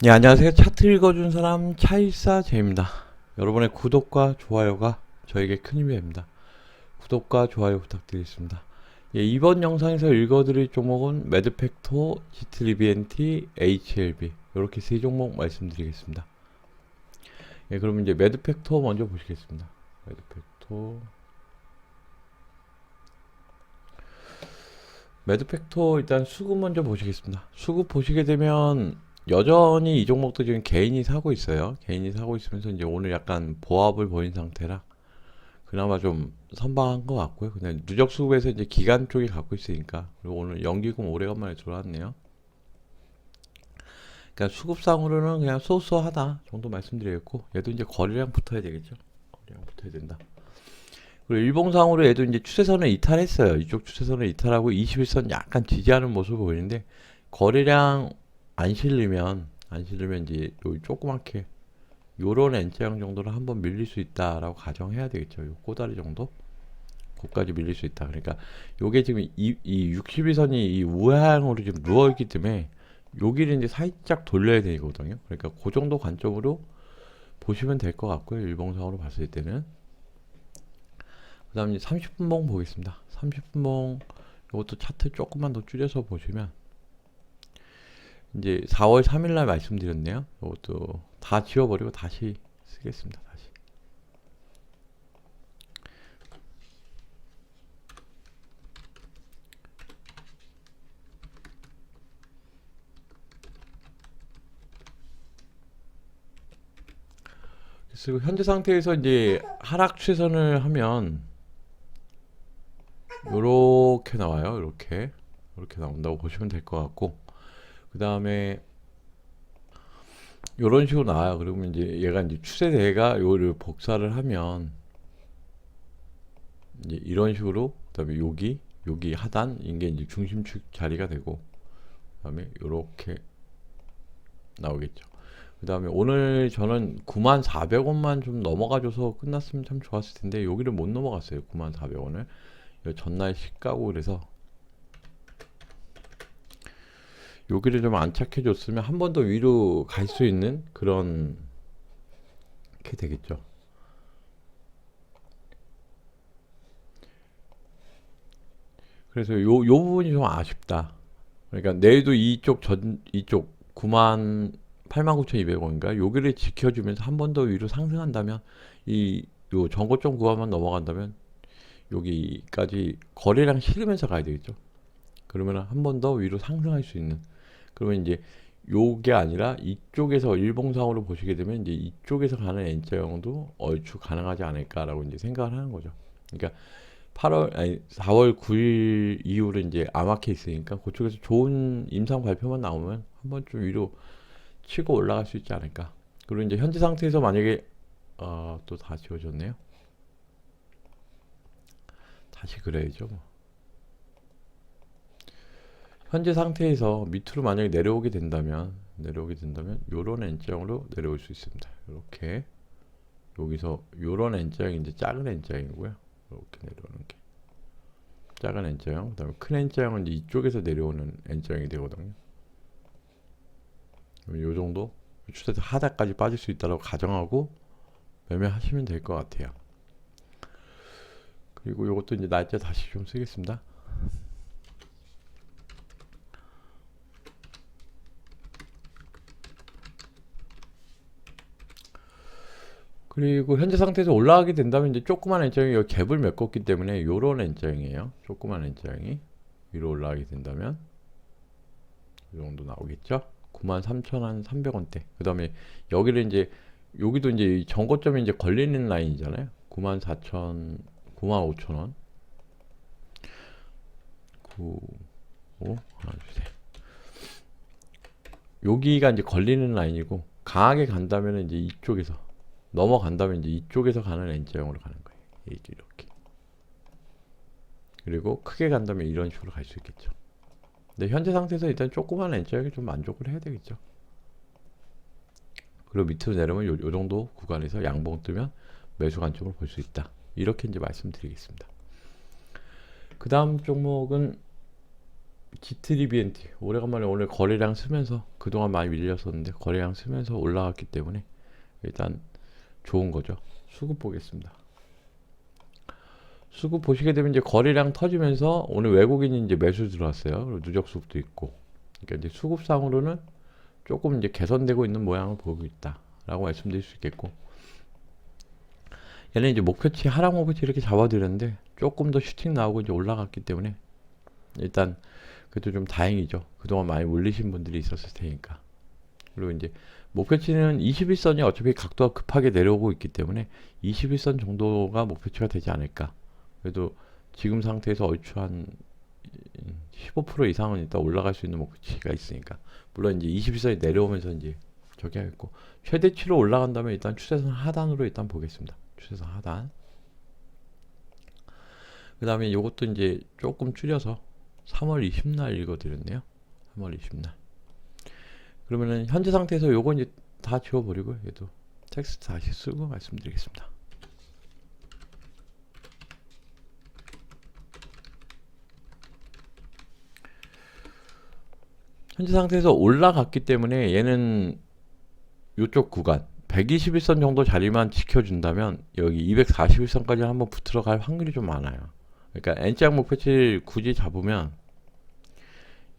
네, 안녕하세요. 차트 읽어준 사람 차일사 제입니다. 여러분의 구독과 좋아요가 저에게 큰 힘이 됩니다. 구독과 좋아요 부탁드리겠습니다. 예, 이번 영상에서 읽어드릴 종목은 매드팩토, GTBNT, HLB 이렇게 세 종목 말씀드리겠습니다. 예, 그러면 이제 매드팩토 먼저 보시겠습니다. 매드팩토 매드팩토 일단 수급 먼저 보시겠습니다. 수급 보시게 되면 여전히 이 종목도 지금 개인이 사고 있어요. 개인이 사고 있으면서 이제 오늘 약간 보합을 보인 상태라 그나마 좀 선방한 것 같고요. 그냥 누적 수급에서 이제 기간 쪽이 갖고 있으니까 그리고 오늘 연기금 오래간만에 들어왔네요. 그러니까 수급상으로는 그냥 소소하다 정도 말씀드리겠고 얘도 이제 거래량 붙어야 되겠죠. 거래량 붙어야 된다. 그리고 일봉상으로 얘도 이제 추세선을 이탈했어요. 이쪽 추세선을 이탈하고 21선 약간 지지하는 모습을 보이는데 거래량 안 실리면 안 실리면 이제 요 조그맣게 요런 N자형 정도로 한번 밀릴 수 있다라고 가정해야 되겠죠. 요 꼬다리 정도? 고까지 밀릴 수 있다. 그러니까 요게 지금 이, 이 61선이 이 우하향으로 지금 누워 있기 때문에 여기를 이제 살짝 돌려야 되거든요. 그러니까 그 정도 관점으로 보시면 될 것 같고요. 일봉상으로 봤을 때는. 그 다음 이제 30분봉 보겠습니다. 30분봉 이것도 차트 조금만 더 줄여서 보시면 이제 4월 3일 날 말씀드렸네요. 이것도 다 지워버리고 다시 쓰겠습니다. 다시. 그래서 현재 상태에서 이제 하락 추세선을 하면 요렇게 나와요. 이렇게 이렇게 나온다고 보시면 될 것 같고 그 다음에 요런 식으로 나와요. 그러면 이제 얘가 이제 추세대가 요를 복사를 하면 이제 이런 식으로 그다음에 여기 여기 하단 이게 이제 중심축 자리가 되고 그다음에 요렇게 나오겠죠. 그다음에 오늘 저는 94,400원만 좀 넘어가줘서 끝났으면 참 좋았을 텐데 여기를 못 넘어갔어요. 94,400원을 전날 시가고 그래서 여기를 좀 안착해 줬으면 한 번 더 위로 갈 수 있는 그런 게 되겠죠. 그래서 요, 요 부분이 좀 아쉽다. 그러니까 내일도 이쪽 전 이쪽 9만 89,200원인가 여기를 지켜주면서 한 번 더 위로 상승한다면 이 요 전고점 구간만 넘어간다면 여기까지 거래량 실으면서 가야 되겠죠. 그러면 한 번 더 위로 상승할 수 있는 그러면 이제 요게 아니라 이쪽에서 일봉상으로 보시게 되면 이제 이쪽에서 가는 N자형도 얼추 가능하지 않을까라고 이제 생각을 하는 거죠. 그러니까 8월 아니 4월 9일 이후로 이제 암하게 있으니까 그쪽에서 좋은 임상 발표만 나오면 한번 좀 위로 치고 올라갈 수 있지 않을까. 그리고 이제 현재 상태에서 만약에 어, 또 다 지워졌네요. 다시 그래야죠. 뭐. 현재 상태에서 밑으로 만약에 내려오게 된다면 내려오게 된다면 요런 N자형으로 내려올 수 있습니다. 이렇게 여기서 요런 N자형이 이제 작은 N자형이고요. 이렇게 내려오는 게 작은 N자형 그다음에 큰 N자형은 이제 이쪽에서 내려오는 N자형이 되거든요. 요 정도 추세에서 하단까지 빠질 수 있다고 가정하고 매매하시면 될 것 같아요. 그리고 이것도 이제 날짜 다시 좀 쓰겠습니다. 그리고 현재 상태에서 올라가게 된다면 이제 조그만 N자형이 여기 갭을 메꿨기 때문에 요런 N자형이에요. 조그만 N자형이 위로 올라가게 된다면 이 정도 나오겠죠. 93,300원대. 그 다음에 여기를 이제 여기도 이제 정거점이 이제 걸리는 라인이잖아요. 94,000, 95,000원. 9, 5, 하나, 둘, 셋. 여기가 이제 걸리는 라인이고 강하게 간다면 이제 이쪽에서 넘어간다면 이제 이쪽에서 가는 N자형으로 가는 거예요. 이렇게. 그리고 크게 간다면 이런 식으로 갈 수 있겠죠. 근데 현재 상태에서 일단 조그만 N자형이 좀 만족을 해야 되겠죠. 그리고 밑으로 내려오면 요, 요 정도 구간에서 양봉 뜨면 매수 관점을 볼 수 있다. 이렇게 이제 말씀드리겠습니다. 그 다음 종목은 G3BNT 오래간만에 오늘 거래량 쓰면서 그동안 많이 밀렸었는데 거래량 쓰면서 올라갔기 때문에 일단 좋은 거죠. 수급 보겠습니다. 수급 보시게 되면 이제 거래량 터지면서 오늘 외국인이 이제 매수 들어왔어요. 그리고 누적 수급도 있고. 그러니까 이제 수급상으로는 조금 이제 개선되고 있는 모양을 보이고 있다라고 말씀드릴 수 있겠고. 얘는 이제 목표치 하락 목표치 이렇게 잡아드렸는데 조금 더 슈팅 나오고 이제 올라갔기 때문에 일단 그래도 좀 다행이죠. 그동안 많이 물리신 분들이 있었을 테니까. 그리고 이제 목표치는 21선이 어차피 각도가 급하게 내려오고 있기 때문에 21선 정도가 목표치가 되지 않을까. 그래도 지금 상태에서 얼추 한 15% 이상은 일단 올라갈 수 있는 목표치가 있으니까. 물론 이제 21선이 내려오면서 이제 저기 하겠고. 최대치로 올라간다면 일단 추세선 하단으로 일단 보겠습니다. 추세선 하단. 그 다음에 요것도 이제 조금 줄여서 3월 20날 읽어드렸네요. 3월 20날. 그러면은 현재 상태에서 요거 이제 다 지워버리고 얘도 텍스트 다시 쓰고 말씀드리겠습니다. 현재 상태에서 올라갔기 때문에 얘는 요쪽 구간 121선 정도 자리만 지켜준다면 여기 241선까지 한번 붙으러 갈 확률이 좀 많아요. 그러니까 N장 목표치를 굳이 잡으면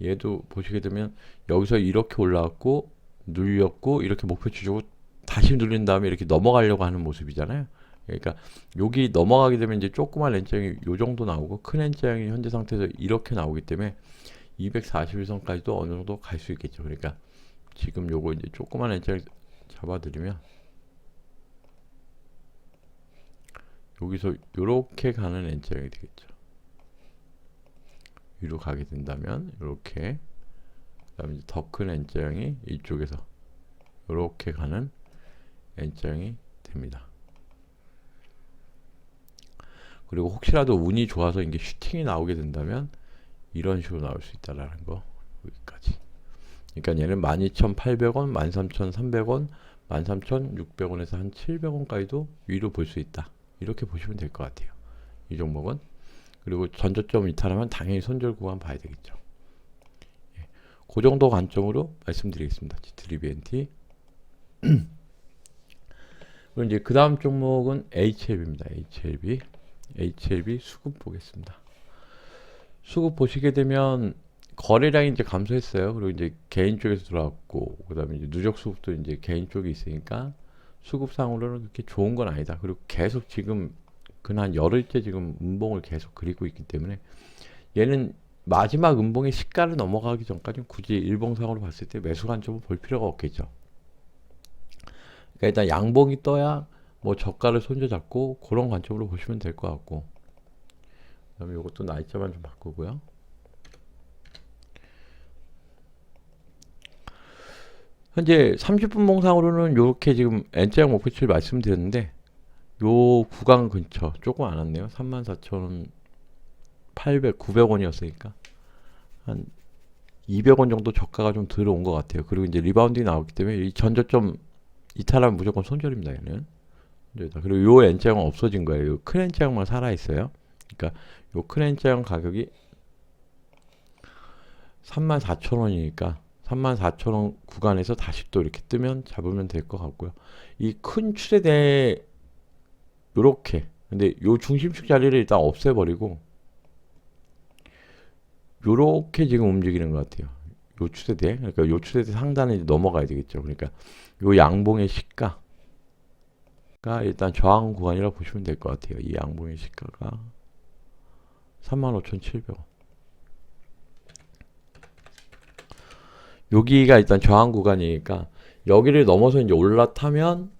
얘도 보시게 되면 여기서 이렇게 올라왔고 눌렸고 이렇게 목표 치 주고 다시 눌린 다음에 이렇게 넘어가려고 하는 모습이잖아요. 그러니까 여기 넘어가게 되면 이제 조그만 N장이 요 정도 나오고 큰 N장이 현재 상태에서 이렇게 나오기 때문에 241선까지도 어느 정도 갈 수 있겠죠. 그러니까 지금 요거 이제 조그만 N장 잡아드리면 여기서 요렇게 가는 N장이 되겠죠. 위로 가게 된다면 이렇게 그다음에 더 큰 N자형이 이쪽에서 이렇게 가는 N자형이 됩니다. 그리고 혹시라도 운이 좋아서 이게 슈팅이 나오게 된다면 이런 식으로 나올 수 있다라는 거 여기까지. 그러니까 얘는 12,800원, 13,300원, 13,600원에서 한 700원까지도 위로 볼 수 있다. 이렇게 보시면 될 것 같아요. 이 종목은 그리고 전저점 이탈하면 당연히 손절 구간 봐야 되겠죠. 예. 그 정도 관점으로 말씀드리겠습니다. G3BNT. 그리고 이제 그 다음 종목은 HLB입니다. HLB. HLB 수급 보겠습니다. 수급 보시게 되면 거래량이 이제 감소했어요. 그리고 이제 개인 쪽에서 들어왔고, 그 다음에 이제 누적 수급도 이제 개인 쪽에 있으니까 수급상으로는 그렇게 좋은 건 아니다. 그리고 계속 지금 근한 열흘째 지금 음봉을 계속 그리고 있기 때문에 얘는 마지막 음봉의 시가를 넘어가기 전까지 굳이 일봉상으로 봤을 때 매수 관점을 볼 필요가 없겠죠. 그러니까 일단 양봉이 떠야 뭐 저가를 손져잡고 그런 관점으로 보시면 될 것 같고 그다음에 이것도 날짜만 좀 바꾸고요. 현재 30분 봉상으로는 이렇게 지금 N자형 목표치를 말씀드렸는데 요 구간 근처 조금 안 왔네요. 34,800, 900원이었으니까 한 200원 정도 저가가 좀 들어온 것 같아요. 그리고 이제 리바운딩이 나왔기 때문에 이 전저점 이탈하면 무조건 손절입니다. 얘는. 그리고 요 N자형은 없어진 거예요. 요 큰 N자형만 살아 있어요. 그러니까 요 큰 N자형 가격이 34,000원이니까 34,000원 구간에서 다시 또 이렇게 뜨면 잡으면 될 것 같고요. 이 큰 추세대 요렇게. 근데 요 중심축 자리를 일단 없애버리고 요렇게 지금 움직이는 것 같아요. 요 추세대. 그러니까 요 추세대 상단에 넘어가야 되겠죠. 그러니까 요 양봉의 시가 가 일단 저항 구간이라고 보시면 될 것 같아요. 이 양봉의 시가가 35,700원. 여기가 일단 저항 구간이니까 여기를 넘어서 이제 올라타면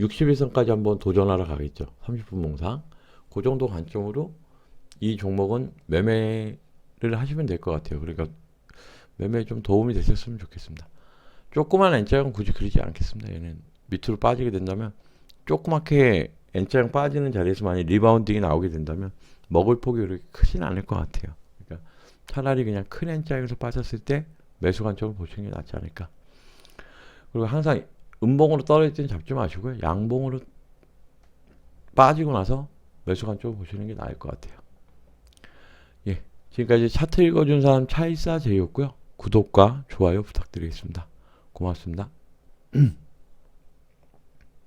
61선까지 한번 도전하러 가겠죠. 30분 몽상. 그 정도 관점으로 이 종목은 매매를 하시면 될 것 같아요. 그러니까 매매에 좀 도움이 되셨으면 좋겠습니다. 조그만 N자형은 굳이 그리지 않겠습니다. 얘는 밑으로 빠지게 된다면 조그맣게 N자형 빠지는 자리에서 만약 리바운딩이 나오게 된다면 먹을 폭이 그렇게 크진 않을 것 같아요. 그러니까 차라리 그냥 큰 N자형에서 빠졌을 때 매수 관점을 보시는 게 낫지 않을까. 그리고 항상 음봉으로 떨어질 때는 잡지 마시고요. 양봉으로 빠지고 나서 매수 관점을 보시는 게 나을 것 같아요. 예, 지금까지 차트 읽어준 사람 차이사 제이였고요. 구독과 좋아요 부탁드리겠습니다. 고맙습니다.